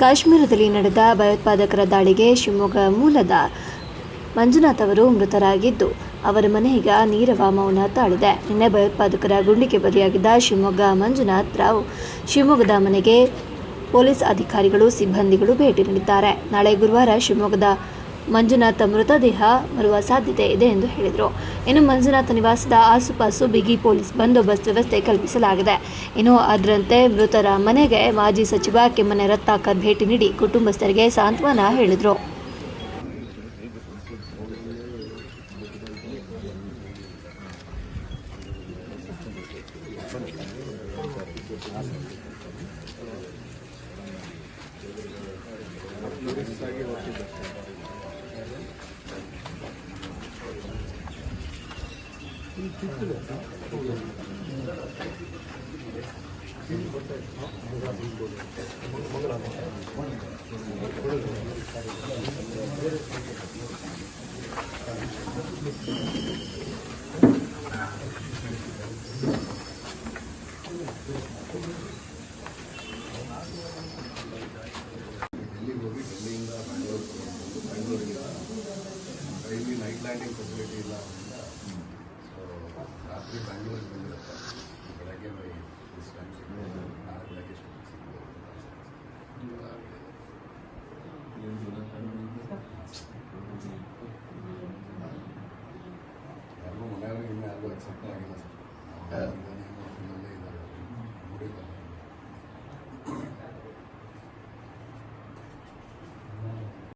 ಕಾಶ್ಮೀರದಲ್ಲಿ ನಡೆದ ಭಯೋತ್ಪಾದಕರ ದಾಳಿಗೆ ಶಿವಮೊಗ್ಗ ಮೂಲದ ಮಂಜುನಾಥ್ ಅವರು ಮೃತರಾಗಿದ್ದು, ಅವರ ಮನೆಯೀಗ ನೀರವ ಮೌನ ತಾಳಿದೆ. ನಿನ್ನೆ ಭಯೋತ್ಪಾದಕರ ಗುಂಡಿಗೆ ಬಲಿಯಾಗಿದ್ದ ಶಿವಮೊಗ್ಗ ಮಂಜುನಾಥ್ ರಾವ್ ಶಿವಮೊಗ್ಗದ ಮನೆಗೆ ಪೊಲೀಸ್ ಅಧಿಕಾರಿಗಳು, ಸಿಬ್ಬಂದಿಗಳು ಭೇಟಿ ನೀಡಿದ್ದಾರೆ. ನಾಳೆ ಗುರುವಾರ ಶಿವಮೊಗ್ಗದ ಮಂಜುನಾಥ್ ಮೃತದೇಹ ಬರುವ ಸಾಧ್ಯತೆ ಇದೆ ಎಂದು ಹೇಳಿದರು. ಇನ್ನು ಮಂಜುನಾಥ ನಿವಾಸದ ಆಸುಪಾಸು ಬಿಗಿ ಪೊಲೀಸ್ ಬಂದೋಬಸ್ತ್ ವ್ಯವಸ್ಥೆ ಕಲ್ಪಿಸಲಾಗಿದೆ. ಇನ್ನು ಅದರಂತೆ ಮೃತರ ಮನೆಗೆ ಮಾಜಿ ಸಚಿವ ಕೆಮ್ಮನೆ ರತ್ನಾಕರ್ ಭೇಟಿ ನೀಡಿ ಕುಟುಂಬಸ್ಥರಿಗೆ ಸಾಂತ್ವನ ಹೇಳಿದರು. ಹೋಗಿ ಡೆಲ್ಲಿಯಿಂದ ಬ್ಯಾಂಗ್ಳೂರ್ ಬಂದು ಬ್ಯಾಂಗ್ಳೂರಿಂದ ಇಲ್ಲಿ ನೈಟ್ ಲ್ಯಾಂಡಿಂಗ್ ಫೆಸಿಲಿಟಿ ಇಲ್ಲ ಆದ್ದರಿಂದ ಸೊ ರಾತ್ರಿ ಬ್ಯಾಂಗ್ಳೂರಿಗೆ ಬಂದಿರುತ್ತೆ ಬೆಳಗ್ಗೆ ಬೈ ದಿಸ್ ಟೈಮ್ ನಾಳೆ ಬೆಳಗ್ಗೆ ಯಾರಿಗೂ ಮನೆಯವ್ರಿಗೆ ಇನ್ನೂ ಯಾರಿಗೂ ಅಕ್ಸೆಪ್ಟೇ ಆಗಿಲ್ಲ ಸರ್